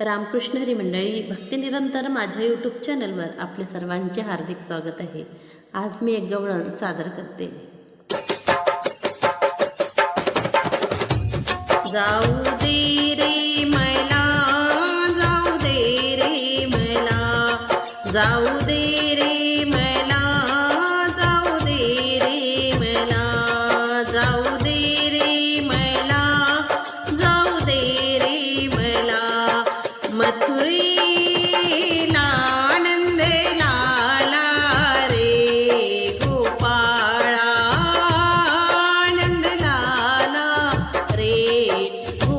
रामकृष्ण हरी मंडळी भक्तिनिरंतर माझ्या यूट्यूब चॅनलवर आपले सर्वांचे हार्दिक स्वागत आहे. आज मी एक गवळण सादर करते. जाऊ दे रे मैला जाऊ दे रे मैला जाऊ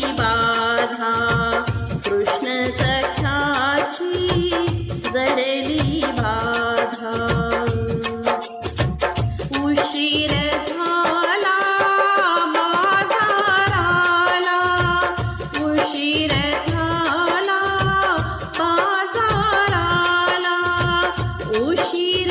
बाधा कृष्ण सख्याची जडली बाधा. उशीर झाला बाजाराला उशीर झाला बाजाराला उशीर